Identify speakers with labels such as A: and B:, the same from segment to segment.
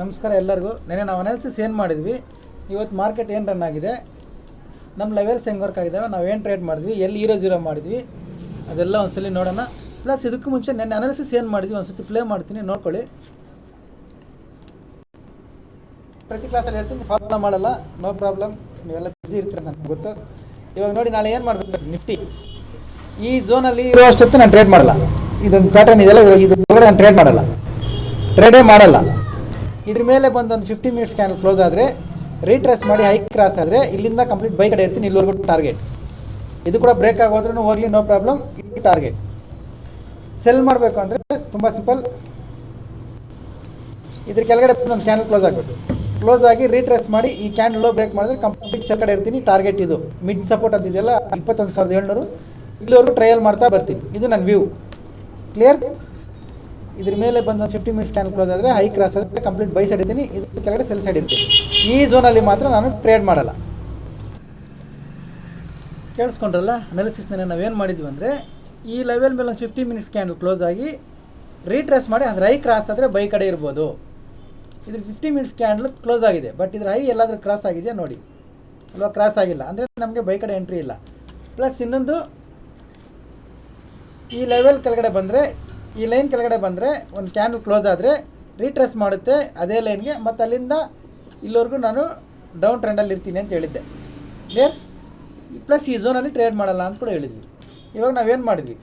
A: ನಮಸ್ಕಾರ ಎಲ್ಲರಿಗೂ. ನೆನೆ ನಾವು ಅನಾಲಿಸಿಸ್ ಏನು ಮಾಡಿದ್ವಿ? ಇವತ್ತು ಮಾರ್ಕೆಟ್ ಏನು ರನ್ ಆಗಿದೆ? ನಮ್ಮ ಲೆವೆಲ್ಸ್ ಹೆಂಗೆ ವರ್ಕ್ ಆಗಿದ್ದಾವೆ ನಾವು ಏನು ಟ್ರೇಡ್ ಮಾಡಿದ್ವಿ? ಎಲ್ಲಿ ಹೀರೋ ಜೀರೋ ಮಾಡಿದ್ವಿ? ಅದೆಲ್ಲ ಒಂದ್ಸಲಿ ನೋಡೋಣ. ಪ್ಲಸ್ ಇದಕ್ಕೂ ಮುಂಚೆ ನೆನ್ನೆ ಅನಾಲಿಸಿಸ್ ಏನು ಮಾಡಿದ್ವಿ? ಒಂದ್ಸತಿ ಪ್ಲೇ ಮಾಡ್ತೀನಿ, ನೋಡ್ಕೊಳ್ಳಿ. ಪ್ರತಿ ಕ್ಲಾಸಲ್ಲಿ ಹೇಳ್ತೀನಿ ಫಾಲೋ ಮಾಡಲ್ಲ ನೋ ಪ್ರಾಬ್ಲಮ್ ನೀವೆಲ್ಲ ಬಿಸಿ ಇರ್ತೀರ ನನಗೆ ಗೊತ್ತು. ಇವಾಗ ನೋಡಿ ನಾಳೆ ಏನು ಮಾಡಬೇಕು? ನಿಫ್ಟಿ ಈ ಝೋನಲ್ಲಿ ಇರೋ ಅಷ್ಟೊತ್ತು ನಾನು ಟ್ರೇಡ್ ಮಾಡಲ್ಲ. ಇದೊಂದು ಪ್ಯಾಟರ್ನ್ ಇದೆಲ್ಲ ಇದು ಒಳಗಡೆ ನಾನು ಟ್ರೇಡ್ ಮಾಡಲ್ಲ. ಟ್ರೇಡೇ ಮಾಡಲ್ಲ. ಇದ್ರ ಮೇಲೆ ಬಂದು ಒಂದು ಫಿಫ್ಟಿ ಮಿನಿಟ್ಸ್ ಕ್ಯಾನಲ್ ಕ್ಲೋಸ್ ಆದರೆ ರೀಟ್ರೆಸ್ ಮಾಡಿ ಹೈ ಕ್ರಾಸ್ ಆದರೆ, ಇಲ್ಲಿಂದ ಕಂಪ್ಲೀಟ್ ಬೈ ಕಡೆ ಇರ್ತೀನಿ ಇಲ್ಲಿವರೆಗೂ ಟಾರ್ಗೆಟ್ ಇದು ಕೂಡ ಬ್ರೇಕ್ ಆಗೋದ್ರೂ ಹೋಗಲಿ ನೋ ಪ್ರಾಬ್ಲಮ್ ಇದು ಟಾರ್ಗೆಟ್ ಸೆಲ್ ಮಾಡಬೇಕು ಅಂದರೆ ತುಂಬ ಸಿಂಪಲ್ ಇದ್ರ ಕೆಳಗಡೆ ಒಂದು ಕ್ಯಾನಲ್ ಕ್ಲೋಸ್ ಆಗಬೇಕು. ಕ್ಲೋಸ್ ಆಗಿ ರೀಟ್ರೆಸ್ ಮಾಡಿ ಈ ಕ್ಯಾನಲ್ ಬ್ರೇಕ್ ಮಾಡಿದ್ರೆ ಕಂಪ್ಲೀಟ್ ಸೆಲ್ ಕಡೆ ಇರ್ತೀನಿ ಟಾರ್ಗೆಟ್ ಇದು. ಮಿಡ್ ಸಪೋರ್ಟ್ ಅಂತ ಇದೆಯಲ್ಲ, ಇಪ್ಪತ್ತೊಂದು ಸಾವಿರದ ಏಳ್ನೂರು. ಇಲ್ಲಿವರೆಗೂ ಟ್ರಯಲ್ ಮಾಡ್ತಾ ಬರ್ತೀನಿ. ಇದು ನನ್ನ ವ್ಯೂ ಕ್ಲಿಯರ್ ಇದ್ರ ಮೇಲೆ ಬಂದ ಫಿಫ್ಟಿ ಮಿನಿಟ್ಸ್ ಸ್ಕ್ಯಾನ್ ಕ್ಲೋಸ್ ಆದರೆ ಹೈ ಕ್ರಾಸ್ ಆದರೆ ಕಂಪ್ಲೀಟ್ ಬೈ ಸೈಡ್ ಇದ್ದೀನಿ ಇದ್ರ ಕೆಳಗಡೆ ಸೆಲ್ ಸೈಡ್ ಇರ್ತೀನಿ. ಈ ಝೋನಲ್ಲಿ ಮಾತ್ರ ನಾನು ಟ್ರೇಡ್ ಮಾಡಲ್ಲ. ಕೇಳಿಸ್ಕೊಂಡ್ರಲ್ಲ? ಅನಾಲಿಸಿಸ್ನ ನಾವೇನು ಮಾಡಿದ್ವಿ ಅಂದರೆ, ಈ ಲೆವೆಲ್ ಮೇಲೆ ಒಂದು ಫಿಫ್ಟಿ ಮಿನಿಟ್ಸ್ ಕ್ಯಾಂಡಲ್ ಕ್ಲೋಸ್ ಆಗಿ ರೀಟ್ರೆಸ್ ಮಾಡಿ ಅದ್ರ ಹೈ ಕ್ರಾಸ್ ಆದರೆ ಬೈ ಕಡೆ ಇರ್ಬೋದು. ಇದ್ರ ಫಿಫ್ಟಿ ಮಿನಿಟ್ಸ್ ಕ್ಯಾಂಡಲ್ ಕ್ಲೋಸ್ ಆಗಿದೆ. ಬಟ್ ಇದ್ರ ಹೈ ಎಲ್ಲಾದರೂ ಕ್ರಾಸ್ ಆಗಿದೆಯಾ ನೋಡಿ. ಅಲ್ವಾ? ಕ್ರಾಸ್ ಆಗಿಲ್ಲ. ಅಂದರೆ ನಮಗೆ ಬೈ ಕಡೆ ಎಂಟ್ರಿ ಇಲ್ಲ. ಪ್ಲಸ್ ಇನ್ನೊಂದು, ಈ ಲೆವೆಲ್ ಕೆಳಗಡೆ ಬಂದರೆ ಈ ಲೈನ್ ಕೆಳಗಡೆ ಬಂದರೆ ಒಂದು ಕ್ಯಾನಲ್ ಕ್ಲೋಸ್ ಆದರೆ ರೀಟ್ರೆಸ್ ಮಾಡುತ್ತೆ ಅದೇ ಲೈನ್ಗೆ ಮತ್ತು ಅಲ್ಲಿಂದ ಇಲ್ಲಿವರೆಗೂ ನಾನು ಡೌನ್ ಟ್ರೆಂಡಲ್ಲಿ ಇರ್ತೀನಿ ಅಂತ ಹೇಳಿದ್ದೆ. ಕ್ಲಿಯರ್ ಪ್ಲಸ್ ಈ ಝೋನಲ್ಲಿ ಟ್ರೇಡ್ ಮಾಡಲ್ಲ ಅಂತ ಕೂಡ ಹೇಳಿದ್ವಿ. ಇವಾಗ ನಾವೇನು ಮಾಡಿದ್ವಿ?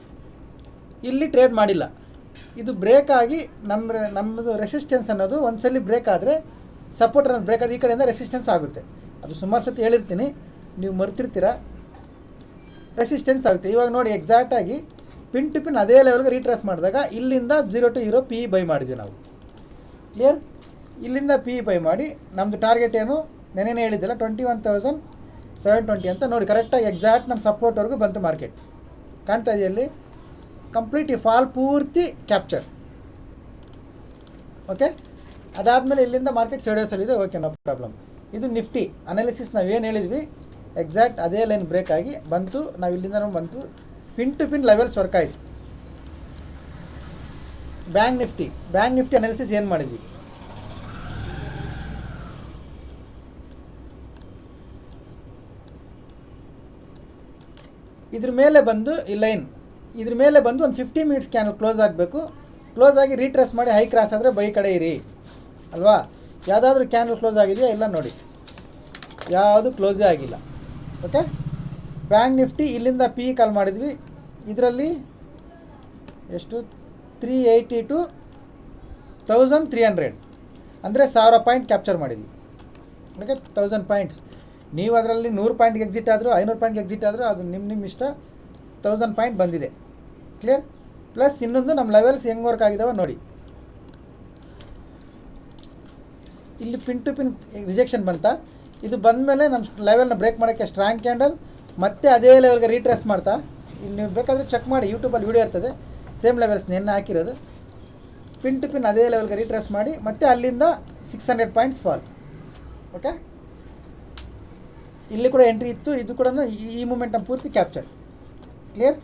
A: ಇಲ್ಲಿ ಟ್ರೇಡ್ ಮಾಡಿಲ್ಲ. ಇದು ಬ್ರೇಕ್ ಆಗಿ ನಮ್ಮ ನಮ್ಮದು ರೆಸಿಸ್ಟೆನ್ಸ್ ಅನ್ನೋದು ಒಂದ್ಸಲಿ ಬ್ರೇಕ್ ಆದರೆ ಸಪೋರ್ಟ್ ಅನ್ನೋದು ಬ್ರೇಕ್ ಆದ ಈ ಕಡೆಯಿಂದ ರೆಸಿಸ್ಟೆನ್ಸ್ ಆಗುತ್ತೆ. ಅದು ಸುಮಾರು ಸತಿ ಹೇಳಿರ್ತೀನಿ. ನೀವು ಮರ್ತಿರ್ತೀರ? ರೆಸಿಸ್ಟೆನ್ಸ್ ಆಗುತ್ತೆ. ಇವಾಗ ನೋಡಿ ಎಕ್ಸಾಕ್ಟಾಗಿ ಪಿನ್ ಟು ಪಿನ್ ಅದೇ ಲೆವೆಲ್ಗೆ ರೀಟ್ರೇಸ್ ಮಾಡಿದಾಗ ಇಲ್ಲಿಂದ ಜೀರೋ ಟು ಇರೋ ಪಿ ಬೈ ಮಾಡಿದ್ವಿ ನಾವು. ಕ್ಲಿಯರ್ ಇಲ್ಲಿಂದ ಪಿ ಬೈ ಮಾಡಿ ನಮ್ಮದು ಟಾರ್ಗೆಟ್ ಏನು? ನೆನೇನೆ ಹೇಳಿದ್ದಿಲ್ಲ twenty one thousand seven twenty ಅಂತ ನೋಡಿ ಕರೆಕ್ಟಾಗಿ ಎಕ್ಸಾಕ್ಟ್ ನಮ್ಮ ಸಪೋರ್ಟ್ವರೆಗೂ ಬಂತು ಮಾರ್ಕೆಟ್ ಕಾಣ್ತಾ ಇದೆಯಲ್ಲಿ ಕಂಪ್ಲೀಟ್ ಈ ಫಾಲ್ ಪೂರ್ತಿ ಕ್ಯಾಪ್ಚರ್ ಓಕೆ ಅದಾದಮೇಲೆ ಇಲ್ಲಿಂದ ಮಾರ್ಕೆಟ್ ಸೈಡರ್ಸಲ್ಲಿದೆ ಓಕೆ ನೋ ಪ್ರಾಬ್ಲಮ್ ಇದು ನಿಫ್ಟಿ ಅನಾಲಿಸಿಸ್ ಏನು ಹೇಳಿದ್ವಿ? ಎಕ್ಸಾಕ್ಟ್ ಅದೇ ಲೈನ್ ಬ್ರೇಕ್ ಆಗಿ ಬಂತು, ನಾವು ಇಲ್ಲಿಂದ ಬಂತು pin to pin levels work ಆಯಿತು bank Nifty. Bank Nifty analysis ಏನು ಮಾಡಿದ್ವಿ? ಇದ್ರ ಮೇಲೆ ಬಂದು ಈ ಲೈನ್. ಇದ್ರ ಮೇಲೆ ಬಂದು ಒಂದು ಫಿಫ್ಟಿ ಮಿನಿಟ್ಸ್ ಕ್ಯಾನಲ್ ಕ್ಲೋಸ್ ಆಗಬೇಕು. ಕ್ಲೋಸ್ ಆಗಿ ರೀಟ್ರೆಸ್ ಮಾಡಿ ಹೈ ಕ್ರಾಸ್ ಆದರೆ ಬೈ ಕಡೆ ಇರಿ. ಅಲ್ವಾ? ಯಾವುದಾದ್ರೂ ಕ್ಯಾನಲ್ ಕ್ಲೋಸ್ ಆಗಿದೆಯಾ? ಇಲ್ಲ ನೋಡಿ. ಯಾವುದು ಕ್ಲೋಸೇ ಆಗಿಲ್ಲ. ಓಕೆ ಬ್ಯಾಂಕ್ ನಿಫ್ಟಿ, ಇಲ್ಲಿಂದ ಪಿ ಕಾಲ್ ಮಾಡಿದ್ವಿ. ಇದರಲ್ಲಿ ಎಷ್ಟು? Three eighty two thousand three hundred ಅಂದರೆ ಸಾವಿರ ಪಾಯಿಂಟ್ ಕ್ಯಾಪ್ಚರ್ ಮಾಡಿದ್ವಿ. ಓಕೆ ತೌಸಂಡ್ ಪಾಯಿಂಟ್ಸ್ ನೀವು ಅದರಲ್ಲಿ ನೂರು ಪಾಯಿಂಟ್ಗೆ ಎಕ್ಸಿಟ್ ಆದರೂ, ಐನೂರು ಪಾಯಿಂಟ್ಗೆ ಎಕ್ಸಿಟ್ ಆದರೂ, ಅದು ನಿಮ್ಮ ನಿಮ್ಮ ಇಷ್ಟ. ತೌಸಂಡ್ ಪಾಯಿಂಟ್ ಬಂದಿದೆ. ಕ್ಲಿಯರ್ ಪ್ಲಸ್ ಇನ್ನೊಂದು ನಮ್ಮ ಲೆವೆಲ್ಸ್ ಹೆಂಗೆ ವರ್ಕ್ ಆಗಿದಾವೆ ನೋಡಿ. ಇಲ್ಲಿ ಪಿನ್ ಟು ಪಿನ್ ರಿಜೆಕ್ಷನ್ ಬಂತ. ಇದು ಬಂದಮೇಲೆ ನಮ್ಮ ಲೆವೆಲ್ನ ಬ್ರೇಕ್ ಮಾಡೋಕ್ಕೆ ಸ್ಟ್ರಾಂಗ್ ಕ್ಯಾಂಡಲ್ ಮತ್ತೆ ಅದೇ ಲೆವೆಲ್ಗೆ ರೀಟ್ರೆಸ್ ಮಾಡ್ತಾ. ಇಲ್ಲಿ ನೀವು ಬೇಕಾದರೆ ಚೆಕ್ ಮಾಡಿ ಯೂಟ್ಯೂಬಲ್ಲಿ ವೀಡಿಯೋ ಇರ್ತದೆ. ಸೇಮ್ ಲೆವೆಲ್ಸ್ ನೆನ್ನೆ ಹಾಕಿರೋದು. ಪಿನ್ ಟು ಪಿನ್ ಅದೇ ಲೆವೆಲ್ಗೆ ರೀಟ್ರೆಸ್ ಮಾಡಿ, ಮತ್ತೆ ಅಲ್ಲಿಂದ six hundred points fall okay ಇಲ್ಲಿ ಕೂಡ ಎಂಟ್ರಿ ಇತ್ತು. ಇದು ಕೂಡ ಈ ಮೂಮೆಂಟ್ ಪೂರ್ತಿ capture clear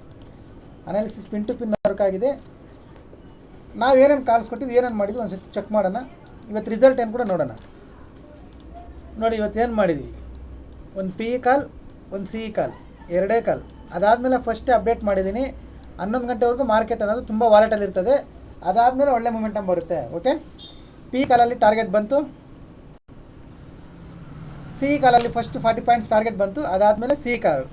A: analysis pin to pin work ಆಗಿದೆ. ನಾವು ಏನೇನು ಕಾಲ್ಸ್ ಕೊಟ್ಟಿದ್ದು, ಏನೇನು ಮಾಡಿದ್ವಿ, ಒಂದು ಸರ್ತಿ ಚೆಕ್ ಮಾಡೋಣ. ಇವತ್ತು ರಿಸಲ್ಟ್ ಏನು ಕೂಡ ನೋಡೋಣ. ನೋಡಿ, ಇವತ್ತು ಏನು ಮಾಡಿದ್ವಿ? ಒಂದು ಪಿ ಕಾಲ್ ಒಂದು ಸಿ ಕಾಲ್, ಎರಡೇ ಕಾಲ್. ಅದಾದಮೇಲೆ ಫಸ್ಟೇ ಅಪ್ಡೇಟ್ ಮಾಡಿದ್ದೀನಿ. ಹನ್ನೊಂದು ಗಂಟೆವರೆಗೂ ಮಾರ್ಕೆಟ್ ಅನ್ನೋದು ತುಂಬ ವಾಲೆಟಲ್ಲಿ ಇರ್ತದೆ. ಅದಾದಮೇಲೆ ಒಳ್ಳೆ ಮೊಮೆಂಟಮ್ ಬರುತ್ತೆ ಓಕೆ ಪಿ ಕಾಲಲ್ಲಿ ಟಾರ್ಗೆಟ್ ಬಂತು. ಸಿ ಕಾಲಲ್ಲಿ ಫಸ್ಟ್ ಫಾರ್ಟಿ ಪಾಯಿಂಟ್ಸ್ ಟಾರ್ಗೆಟ್ ಬಂತು, ಅದಾದಮೇಲೆ ಸಿ ಕಾಲ್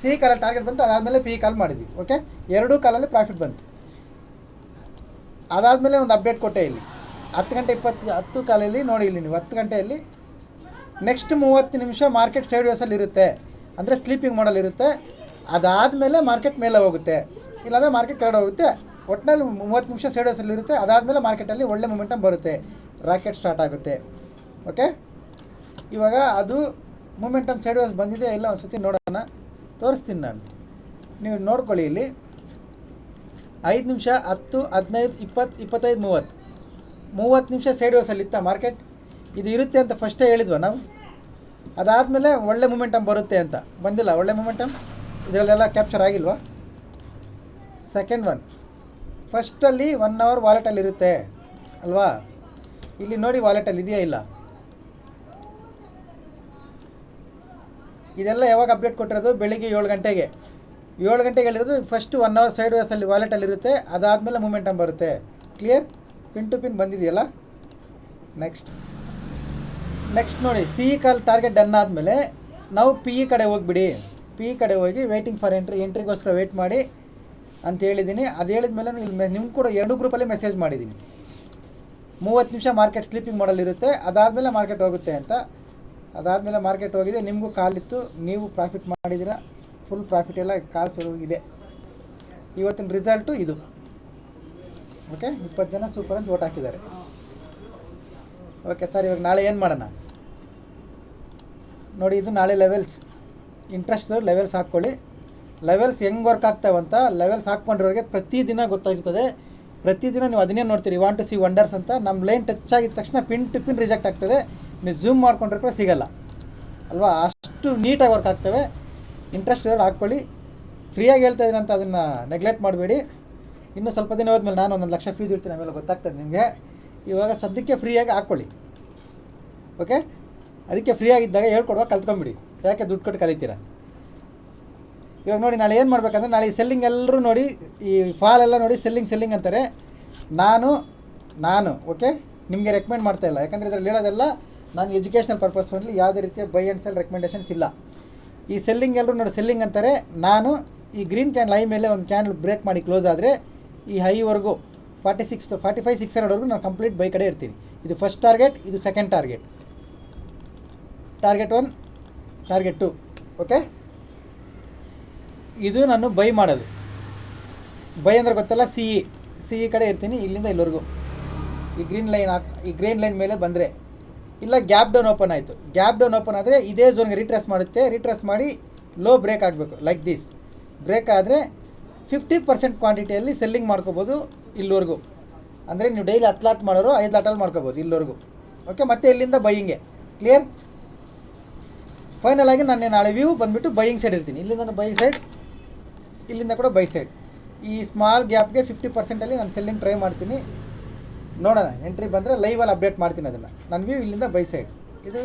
A: ಸಿ ಕಾಲಲ್ಲಿ ಟಾರ್ಗೆಟ್ ಬಂತು, ಅದಾದಮೇಲೆ ಪಿ ಕಾಲ್ ಮಾಡಿದ್ವಿ ಓಕೆ ಎರಡೂ ಕಾಲಲ್ಲಿ ಪ್ರಾಫಿಟ್ ಬಂತು. ಅದಾದಮೇಲೆ ಒಂದು ಅಪ್ಡೇಟ್ ಕೊಟ್ಟೆ ಇಲ್ಲಿ. ಹತ್ತು ಗಂಟೆ ಇಪ್ಪತ್ತು, ಹತ್ತು ಕಾಲಲ್ಲಿ ನೋಡಿ ಇಲ್ಲಿ ನೀವು, ಹತ್ತು ಗಂಟೆಯಲ್ಲಿ ನೆಕ್ಸ್ಟ್ ಮೂವತ್ತು ನಿಮಿಷ ಮಾರ್ಕೆಟ್ ಸೈಡ್ ವೇಸಲ್ಲಿ ಇರುತ್ತೆ. ಅಂದರೆ ಸ್ಲೀಪಿಂಗ್ ಮಾಡಲ್ ಇರುತ್ತೆ. ಅದಾದಮೇಲೆ ಮಾರ್ಕೆಟ್ ಮೇಲೆ ಹೋಗುತ್ತೆ. ಇಲ್ಲಾಂದರೆ ಮಾರ್ಕೆಟ್ ಕೆಳಗಡೆ ಹೋಗುತ್ತೆ. ಒಟ್ಟಿನಲ್ಲಿ ಮೂವತ್ತು ನಿಮಿಷ ಸೈಡ್ ವೇಸಲ್ಲಿ ಇರುತ್ತೆ. ಅದಾದಮೇಲೆ ಮಾರ್ಕೆಟಲ್ಲಿ ಒಳ್ಳೆ ಮೊಮೆಂಟಮ್ ಬರುತ್ತೆ. ರಾಕೆಟ್ ಸ್ಟಾರ್ಟ್ ಆಗುತ್ತೆ. ಓಕೆ ಇವಾಗ ಅದು ಮೂಮೆಂಟಮ್ ಸೈಡ್ ವೇಸ್ ಬಂದಿದೆ ಎಲ್ಲ ಒಂದು ಸತಿ ನೋಡೋಣ. ತೋರಿಸ್ತೀನಿ ನಾನು. ನೀವು ನೋಡ್ಕೊಳ್ಳಿ ಇಲ್ಲಿ. ಐದು ನಿಮಿಷ ಹತ್ತು, ಹದಿನೈದು, ಇಪ್ಪತ್ತು, ಇಪ್ಪತ್ತೈದು, ಮೂವತ್ತು. ಮೂವತ್ತು ನಿಮಿಷ ಸೈಡ್ ವೇಸಲ್ಲಿ ಇತ್ತ ಮಾರ್ಕೆಟ್ ಇದು ಇರುತ್ತೆ ಅಂತ ಫಸ್ಟೇ ಹೇಳಿದ್ವ ನಾವು? ಅದಾದಮೇಲೆ ಒಳ್ಳೆ ಮೂಮೆಂಟಮ್ ಬರುತ್ತೆ ಅಂತ. ಬಂದಿಲ್ಲ, ಒಳ್ಳೆ ಮೂಮೆಂಟಮ್ ಇದರಲ್ಲೆಲ್ಲ ಕ್ಯಾಪ್ಚರ್ ಆಗಿಲ್ವಾ? ಸೆಕೆಂಡ್ ಒನ್ ಫಸ್ಟಲ್ಲಿ ಒನ್ ಅವರ್ ವಾಲೆಟಲ್ಲಿ ಇರುತ್ತೆ. ಅಲ್ವಾ? ಇಲ್ಲಿ ನೋಡಿ ವಾಲೆಟಲ್ಲಿ ಇದೆಯಾ ಇಲ್ಲ? ಇದೆಲ್ಲ ಯಾವಾಗ ಅಪ್ಡೇಟ್ ಕೊಟ್ಟಿರೋದು? ಬೆಳಿಗ್ಗೆ ಏಳು ಗಂಟೆಗೆ. ಏಳು ಗಂಟೆಗೆ ಹೇಳಿರೋದು ಫಸ್ಟ್ ಒನ್ ಅವರ್ ಸೈಡ್ ವೇಸಲ್ಲಿ ವಾಲೆಟಲ್ಲಿ ಇರುತ್ತೆ. ಅದಾದಮೇಲೆ ಮೂಮೆಂಟಮ್ ಬರುತ್ತೆ. ಕ್ಲಿಯರ್ ಪಿನ್ ಟು ಪಿನ್ ಬಂದಿದೆಯಲ್ಲ? ನೆಕ್ಸ್ಟ್ ನೆಕ್ಸ್ಟ್ ನೋಡಿ ಸಿ ಕಾಲ್ ಟಾರ್ಗೆಟ್ ಡನ್ ಆದಮೇಲೆ ನಾವು ಪಿ ಇ ಕಡೆ ಹೋಗ್ಬಿಡಿ. ಪಿ ಇ ಕಡೆ ಹೋಗಿ ವೇಟಿಂಗ್ ಫಾರ್ ಎಂಟ್ರಿ ಎಂಟ್ರಿಗೋಸ್ಕರ ವೇಟ್ ಮಾಡಿ ಅಂತ ಹೇಳಿದ್ದೀನಿ ಅದು ಹೇಳಿದ ಮೇಲೆ ಇಲ್ಲಿ ನಿಮ್ಗೆ ಕೂಡ ಎರಡು ಗ್ರೂಪಲ್ಲಿ ಮೆಸೇಜ್ ಮಾಡಿದ್ದೀನಿ ಮೂವತ್ತು ನಿಮಿಷ ಮಾರ್ಕೆಟ್ ಸ್ಲೀಪಿಂಗ್ ಮಾಡಲ್ ಇರುತ್ತೆ. ಅದಾದಮೇಲೆ ಮಾರ್ಕೆಟ್ ಹೋಗುತ್ತೆ ಅಂತ. ಅದಾದಮೇಲೆ ಮಾರ್ಕೆಟ್ ಹೋಗಿದೆ. ನಿಮಗೂ ಕಾಲಿತ್ತು ನೀವು ಪ್ರಾಫಿಟ್ ಮಾಡಿದಿರ. ಫುಲ್ ಪ್ರಾಫಿಟ್ ಎಲ್ಲ ಕಾಲ್ ಇದೆ. ಇವತ್ತಿನ ರಿಸಲ್ಟು ಇದು. ಓಕೆ ಇಪ್ಪತ್ತು ಜನ ಸೂಪರ್ ಅಂತ ಓಟ್ ಹಾಕಿದ್ದಾರೆ. ಓಕೆ ಸರ್, ಇವಾಗ ನಾಳೆ ಏನು ಮಾಡೋಣ? ನೋಡಿ, ಇದು ನಾಳೆ ಲೆವೆಲ್ಸ್ ಇಂಟ್ರೆಸ್ಟ್ ಲೆವೆಲ್ಸ್ ಹಾಕ್ಕೊಳ್ಳಿ. ಲೆವೆಲ್ಸ್ ಹೆಂಗೆ ವರ್ಕ್ ಆಗ್ತಾವಂತ ಲೆವೆಲ್ಸ್ ಹಾಕ್ಕೊಂಡಿರೋರಿಗೆ ಪ್ರತಿದಿನ ಗೊತ್ತಾಗಿರ್ತದೆ. ಪ್ರತಿದಿನ ನೀವು ಅದನ್ನೇ ನೋಡ್ತೀರಿ. ವಾಂಟ್ ಟು ಸಿ ವಂಡರ್ಸ್ ಅಂತ. ನಮ್ಮ ಲೈನ್ ಟಚ್ ಆಗಿದ ತಕ್ಷಣ ಪಿನ್ ಟು ಪಿನ್ ರಿಜೆಕ್ಟ್ ಆಗ್ತದೆ. ನೀವು ಝೂಮ್ ಮಾಡ್ಕೊಂಡ್ರೆ ಕೂಡ ಸಿಗಲ್ಲ. ಅಲ್ವಾ? ಅಷ್ಟು ನೀಟಾಗಿ ವರ್ಕ್ ಆಗ್ತವೆ. ಇಂಟ್ರೆಸ್ಟ್ ಇರೋರು ಹಾಕ್ಕೊಳ್ಳಿ. ಫ್ರೀಯಾಗಿ ಹೇಳ್ತಾ ಇದ್ದೀನಿ ಅಂತ ಅದನ್ನು ನೆಗ್ಲೆಕ್ಟ್ ಮಾಡಬೇಡಿ. ಇನ್ನು ಸ್ವಲ್ಪ ದಿನ ಹೋದ್ಮೇಲೆ ನಾನು ಒಂದೊಂದು ಲಕ್ಷ ಫೀಸ್ ಇಡ್ತೀನಿ. ಆಮೇಲೆ ಗೊತ್ತಾಗ್ತದೆ ನಿಮಗೆ. ಇವಾಗ ಸದ್ಯಕ್ಕೆ ಫ್ರೀಯಾಗಿ ಹಾಕ್ಕೊಳ್ಳಿ. ಓಕೆ ಅದಕ್ಕೆ ಫ್ರೀ ಆಗಿದ್ದಾಗ ಹೇಳ್ಕೊಡುವ ಕಲ್ತ್ಕೊಂಬಿಡಿ. ಯಾಕೆ ದುಡ್ಡು ಕೊಟ್ಟು ಕಲಿತೀರಾ? ಇವಾಗ ನೋಡಿ, ನಾಳೆ ಏನು ಮಾಡಬೇಕಂದ್ರೆ, ನಾಳೆ ಈ ಸೆಲ್ಲಿಂಗ್ ಎಲ್ಲರೂ ನೋಡಿ, ಈ ಫಾಲ್ ಎಲ್ಲ ನೋಡಿ ಸೆಲ್ಲಿಂಗ್ ಸೆಲ್ಲಿಂಗ್ ಅಂತಾರೆ. ನಾನು ನಾನು ಓಕೆ ನಿಮಗೆ ರೆಕಮೆಂಡ್ ಮಾಡ್ತಾ ಇಲ್ಲ. ಯಾಕಂದರೆ ಇದರಲ್ಲಿ ಹೇಳೋದೆಲ್ಲ ನಾನು ಎಜುಕೇಷನಲ್ ಪರ್ಪಸ್ ಓನ್ಲಿ ಯಾವುದೇ ರೀತಿಯ ಬೈ ಆ್ಯಂಡ್ ಸೆಲ್ ರೆಕಮೆಂಡೇಷನ್ಸ್ ಇಲ್ಲ. ಈ ಸೆಲ್ಲಿಂಗ್ ಎಲ್ಲರೂ ನೋಡಿ ಸೆಲ್ಲಿಂಗ್ ಅಂತಾರೆ. ನಾನು ಈ ಗ್ರೀನ್ ಕ್ಯಾಂಡಲ್ ಲೈ ಮೇಲೆ ಒಂದು ಕ್ಯಾಂಡಲ್ ಬ್ರೇಕ್ ಮಾಡಿ ಕ್ಲೋಸ್ ಆದರೆ, ಈ ಹೈವರೆಗೂ forty six forty five six ಹಂಡ್ರೆಡ್ವರೆಗೂ ನಾನು ಕಂಪ್ಲೀಟ್ ಬೈ ಕಡೆ ಇರ್ತೀನಿ. ಇದು ಫಸ್ಟ್ ಟಾರ್ಗೆಟ್ ಇದು second target target one target two okay ಇದು ನಾನು ಬೈ ಮಾಡೋದು. ಬೈ ಅಂದ್ರೆ ಗೊತ್ತಲ್ಲ? ಸಿ ಇ ಸಿ ಇ ಕಡೆ ಇರ್ತೀನಿ, ಇಲ್ಲಿಂದ ಇಲ್ಲಿವರೆಗೂ. ಈ ಗ್ರೀನ್ ಲೈನ್ ಹಾಕ್, ಈ ಗ್ರೀನ್ ಲೈನ್ ಮೇಲೆ ಬಂದರೆ. ಇಲ್ಲ ಗ್ಯಾಪ್ ಡೌನ್ ಓಪನ್ ಆಯಿತು. ಗ್ಯಾಪ್ ಡೌನ್ ಓಪನ್ ಆದರೆ ಇದೇ ಝೋನ್ಗೆ ರಿಟ್ರೆಸ್ ಮಾಡುತ್ತೆ. ರಿಟ್ರೆಸ್ ಮಾಡಿ ಲೋ ಬ್ರೇಕ್ ಆಗಬೇಕು ಲೈಕ್ ದಿಸ್ ಬ್ರೇಕ್ ಆದರೆ ಫಿಫ್ಟಿ ಪರ್ಸೆಂಟ್ ಕ್ವಾಂಟಿಟಿಯಲ್ಲಿ ಸೆಲ್ಲಿಂಗ್ ಮಾಡ್ಕೋಬೋದು ಇಲ್ಲಿವರೆಗೂ. ಅಂದರೆ ನೀವು ಡೈಲಿ ಹತ್ತು ಲಾಟ್ ಮಾಡೋರು ಐದು ಲಾಟಲ್ಲಿ ಮಾಡ್ಕೋಬೋದು ಇಲ್ಲಿವರೆಗೂ. ಓಕೆ ಮತ್ತೆ ಇಲ್ಲಿಂದ ಬೈಯಿಂಗೆ ಕ್ಲಿಯರ್ ಫೈನಲ್ ಆಗಿ ನಾನು ನಾಳೆ ವ್ಯೂ ಬಂದುಬಿಟ್ಟು ಬೈಯಿಂಗ್ ಸೈಡ್ ಇರ್ತೀನಿ. ಇಲ್ಲಿಂದ ಬೈ ಸೈಡ್ ಇಲ್ಲಿಂದ ಕೂಡ ಬೈ ಸೈಡ್ ಈ ಸ್ಮಾಲ್ ಗ್ಯಾಪ್ಗೆ ಫಿಫ್ಟಿ ಪರ್ಸೆಂಟಲ್ಲಿ ನಾನು ಸೆಲ್ಲಿಂಗ್ ಟ್ರೈ ಮಾಡ್ತೀನಿ. ನೋಡೋಣ ಎಂಟ್ರಿ ಬಂದರೆ ಲೈವಲ್ಲಿ ಅಪ್ಡೇಟ್ ಮಾಡ್ತೀನಿ ಅದನ್ನು. ನನ್ನ ವ್ಯೂ ಇಲ್ಲಿಂದ ಬೈ ಸೈಡ್ ಇದು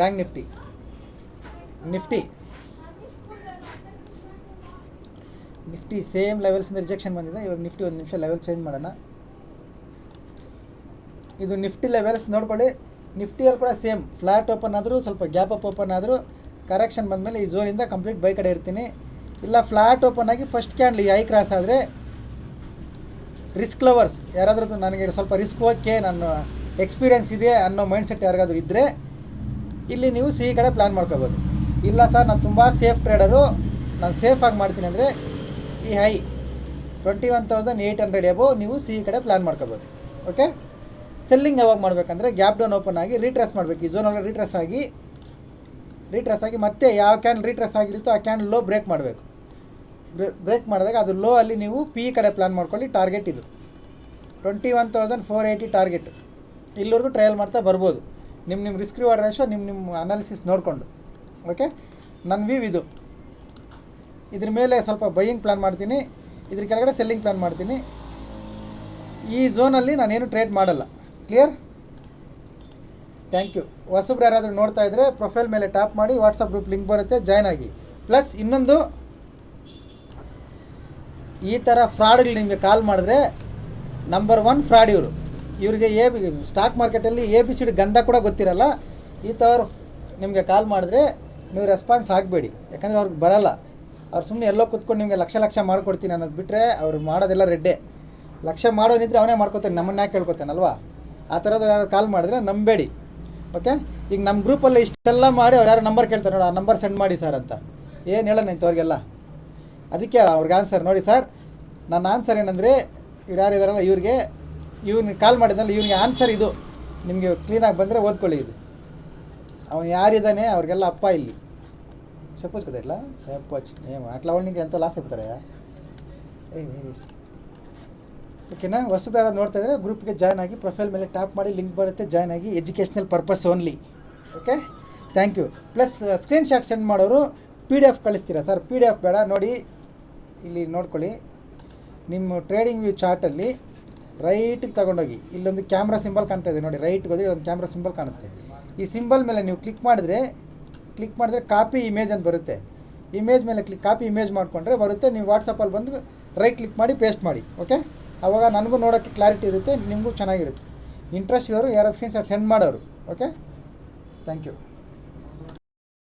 A: bank Nifty Nifty Nifty same ಲೆವೆಲ್ಸಿಂದ rejection ಬಂದಿದೆ. ಇವಾಗ ನಿಫ್ಟಿ ಒಂದು ನಿಮಿಷ ಲೆವೆಲ್ ಚೇಂಜ್ ಮಾಡೋಣ. ಇದು ನಿಫ್ಟಿ ಲೆವೆಲ್ಸ್ ನೋಡ್ಕೊಳ್ಳಿ. ನಿಫ್ಟಿಯಲ್ಲಿ ಕೂಡ ಸೇಮ್, ಫ್ಲಾಟ್ ಓಪನ್ ಆದರೂ ಸ್ವಲ್ಪ ಗ್ಯಾಪ್ ಅಪ್ ಓಪನ್ ಆದರೂ ಕರೆಕ್ಷನ್ ಬಂದಮೇಲೆ ಈ ಝೋನಿಂದ ಕಂಪ್ಲೀಟ್ ಬೈ ಕಡೆ ಇರ್ತೀನಿ. ಇಲ್ಲ, ಫ್ಲಾಟ್ ಓಪನ್ ಆಗಿ ಫಸ್ಟ್ ಕ್ಯಾಂಡ್ಲಿ ಐ ಕ್ರಾಸ್ ಆದರೆ ರಿಸ್ಕ್ ಲವರ್ಸ್ ಯಾರಾದರೂ ನನಗೆ ಸ್ವಲ್ಪ ರಿಸ್ಕ್ ಓಕೆ ನನ್ನ ಎಕ್ಸ್ಪೀರಿಯನ್ಸ್ ಇದೆ ಅನ್ನೋ ಮೈಂಡ್ ಸೆಟ್ ಯಾರಿಗಾದ್ರೂ ಇದ್ದರೆ ಇಲ್ಲಿ ನೀವು ಸಿ ಕಡೆ ಪ್ಲ್ಯಾನ್ ಮಾಡ್ಕೋಬೋದು. ಇಲ್ಲ ಸರ್ ನಾನು ತುಂಬ ಸೇಫ್ ಟ್ರೇಡರು ನಾನು ಸೇಫಾಗಿ ಮಾಡ್ತೀನಿ ಅಂದರೆ ಈ high twenty one thousand eight hundred above ನೀವು ಸಿ ಕಡೆ ಪ್ಲ್ಯಾನ್ ಮಾಡ್ಕೋಬೋದು. ಓಕೆ ಸೆಲ್ಲಿಂಗ್ ಯಾವಾಗ ಮಾಡಬೇಕಂದ್ರೆ ಗ್ಯಾಪ್ ಡೌನ್ ಓಪನ್ ಆಗಿ ರೀಟ್ರೆಸ್ ಮಾಡಬೇಕು. ಈ ಝೋನಲ್ಲಿ ರೀಟ್ರೆಸ್ ಆಗಿ ರೀಟ್ರೆಸ್ ಆಗಿ ಮತ್ತೆ ಯಾವ ಕ್ಯಾಂಡಲ್ ರೀಟ್ರೆಸ್ ಆಗಿರುತ್ತೋ ಆ ಕ್ಯಾಂಡಲ್ ಲೋ ಬ್ರೇಕ್ ಮಾಡಬೇಕು. ಬ್ರೇಕ್ ಮಾಡಿದಾಗ ಅದು ಲೋ ಅಲ್ಲಿ ನೀವು ಪಿ ಕಡೆ ಪ್ಲ್ಯಾನ್ ಮಾಡ್ಕೊಳ್ಳಿ ಟಾರ್ಗೆಟ್ ಇದು. Twenty one thousand four eighty target ಇಲ್ಲಿವರೆಗೂ ಟ್ರಯಲ್ ಮಾಡ್ತಾ ಬರ್ಬೋದು. ನಿಮ್ಮ ನಿಮ್ಮ ರಿಸ್ಕ್ ರಿವಾರ್ಡ್ ರೇಷೋ ನಿಮ್ಮ ನಿಮ್ಮ ಅನಾಲಿಸಿಸ್ ನೋಡಿಕೊಂಡು. ಓಕೆ ನನ್ನ ವ್ಯೂ ಇದು. ಇದ್ರ ಮೇಲೆ ಸ್ವಲ್ಪ ಬೈಯಿಂಗ್ ಪ್ಲ್ಯಾನ್ ಮಾಡ್ತೀನಿ. ಇದ್ರ ಕೆಳಗಡೆ ಸೆಲ್ಲಿಂಗ್ ಪ್ಲ್ಯಾನ್ ಮಾಡ್ತೀನಿ. ಈ ಝೋನಲ್ಲಿ ನಾನೇನು ಟ್ರೇಡ್ ಮಾಡಲ್ಲ. ಕ್ಲಿಯರ್ ಥ್ಯಾಂಕ್ ಯು ಹೊಸಬ್ರು ಯಾರಾದರೂ ನೋಡ್ತಾ ಇದ್ದರೆ ಪ್ರೊಫೈಲ್ ಮೇಲೆ ಟ್ಯಾಪ್ ಮಾಡಿ ವಾಟ್ಸಪ್ ಗ್ರೂಪ್ ಲಿಂಕ್ ಬರುತ್ತೆ ಜಾಯ್ನ್ ಆಗಿ. ಪ್ಲಸ್ ಇನ್ನೊಂದು, ಈ ಥರ ಫ್ರಾಡ್ಗಳು ನಿಮಗೆ ಕಾಲ್ ಮಾಡಿದ್ರೆ ನಂಬರ್ ಒನ್ ಫ್ರಾಡ್ ಇವರು. ಇವರಿಗೆ ಎ ಬಿ ಸ್ಟಾಕ್ ಮಾರ್ಕೆಟಲ್ಲಿ ಎ ಬಿ ಸಿ ಡಿ ಗಂಧ ಕೂಡ ಗೊತ್ತಿರಲ್ಲ. ಈ ಥರ ನಿಮಗೆ ಕಾಲ್ ಮಾಡಿದ್ರೆ ನೀವು ರೆಸ್ಪಾನ್ಸ್ ಆಗಬೇಡಿ. ಯಾಕಂದರೆ ಅವ್ರಿಗೆ ಬರಲ್ಲ. ಅವ್ರು ಸುಮ್ಮನೆ ಎಲ್ಲೋ ಕೂತ್ಕೊಂಡು ನಿಮಗೆ ಲಕ್ಷ ಲಕ್ಷ ಮಾಡ್ಕೊಡ್ತೀನಿ ಅನ್ನೋದು ಬಿಟ್ಟರೆ ಅವ್ರು ಮಾಡೋದೆಲ್ಲ ರೆಡ್ಡೆ. ಲಕ್ಷ ಮಾಡೋನಿದ್ರೆ ಅವನೇ ಮಾಡ್ಕೊತಾನೆ, ನಮ್ಮನ್ನ ಯಾಕೆ ಕೇಳ್ಕೊತಾನಲ್ವಾ? ಆ ಥರದ್ದು ಯಾರು ಕಾಲ್ ಮಾಡಿದ್ರೆ ನಂಬೇಡಿ. ಓಕೆ ಈಗ ನಮ್ಮ ಗ್ರೂಪಲ್ಲಿ ಇಷ್ಟೆಲ್ಲ ಮಾಡಿ ಅವ್ರು ಯಾರು ನಂಬರ್ ಕೇಳ್ತಾರೆ ನೋಡಿ, ಆ ನಂಬರ್ ಸೆಂಡ್ ಮಾಡಿ ಸರ್ ಅಂತ. ಏನು ಹೇಳೋಣ ಅವ್ರಿಗೆಲ್ಲ? ಅದಕ್ಕೆ ಅವ್ರಿಗೆ ಆನ್ಸರ್ ನೋಡಿ ಸರ್ ನನ್ನ ಆನ್ಸರ್ ಏನಂದರೆ, ಇವ್ರು ಯಾರು ಇದಾರಲ್ಲ, ಇವ್ರಿಗೆ ಇವ್ನಿಗೆ ಕಾಲ್ ಮಾಡಿದ್ನಲ್ಲ ಇವ್ನಿಗೆ ಆನ್ಸರ್ ಇದು. ನಿಮಗೆ ಕ್ಲೀನಾಗಿ ಬಂದರೆ ಓದ್ಕೊಳ್ಳಿ ಇದು. ಅವನು ಯಾರಿದ್ದಾನೆ ಅವ್ರಿಗೆಲ್ಲ ಅಪ್ಪ ಇಲ್ಲಿ. ಸಪೋಸ್ ಗೊತ್ತಾಯ್ಲಾ ಅಪ್ಪ ಅಟ್ಲ ಅವಳಿಗೆ ಎಂತ ಲಾಸ್ ಆಗ್ಬಿಡ್ತಾರೆ ಏ. ಓಕೆನಾ? ಹೊಸದಾರ ನೋಡ್ತಾ ಇದ್ರೆ ಗ್ರೂಪ್ಗೆ ಜಾಯ್ನ್ ಆಗಿ ಪ್ರೊಫೈಲ್ ಮೇಲೆ ಟ್ಯಾಪ್ ಮಾಡಿ ಲಿಂಕ್ ಬರುತ್ತೆ, ಜಾಯ್ನ್ ಆಗಿ educational purpose only. Okay? Thank you. Plus screen screenshot send ಮಾಡೋರು ಪಿ ಡಿ ಎಫ್ ಕಳಿಸ್ತೀರಾ? ಸರ್, ಪಿ ಡಿ ಎಫ್ ಬೇಡ, ನೋಡಿ, ಇಲ್ಲಿ ನೋಡ್ಕೊಳ್ಳಿ. ನಿಮ್ಮ ಟ್ರೇಡಿಂಗ್ ವ್ಯೂ ಚಾರ್ಟಲ್ಲಿ ರೈಟಿಗೆ ತಗೊಂಡೋಗಿ, ಇಲ್ಲೊಂದು ಕ್ಯಾಮ್ರಾ ಸಿಂಬಲ್ ಕಾಣ್ತಾ ಇದೆ ನೋಡಿ ರೈಟ್ಗೆ ಹೋದರೆ ಒಂದು ಕ್ಯಾಮ್ರಾ ಸಿಂಬಲ್ ಕಾಣುತ್ತೆ. ಈ ಸಿಂಬಲ್ ಮೇಲೆ ನೀವು ಕ್ಲಿಕ್ ಮಾಡಿದ್ರೆ ಕ್ಲಿಕ್ ಮಾಡಿದ್ರೆ ಕಾಪಿ ಇಮೇಜ್ ಅಂತ ಬರುತ್ತೆ. ಇಮೇಜ್ ಮೇಲೆ ಕ್ಲಿಕ್ ಕಾಪಿ ಇಮೇಜ್ ಮಾಡಿಕೊಂಡ್ರೆ ಬರುತ್ತೆ, ನೀವು ವಾಟ್ಸಪ್ಪಲ್ಲಿ ಬಂದು ರೈಟ್ ಕ್ಲಿಕ್ ಮಾಡಿ ಪೇಸ್ಟ್ ಮಾಡಿ, ಓಕೆ? ಅವಾಗ ನನಗೂ ನೋಡೋಕ್ಕೆ ಕ್ಲಾರಿಟಿ ಇರುತ್ತೆ, ನಿಮಗೂ ಚೆನ್ನಾಗಿರುತ್ತೆ. ಇಂಟ್ರೆಸ್ಟ್ ಇರೋರು ಯಾರು ಸ್ಕ್ರೀನ್ಶಾಟ್ ಸೆಂಡ್ ಮಾಡೋರು ಓಕೆ ಥ್ಯಾಂಕ್ ಯು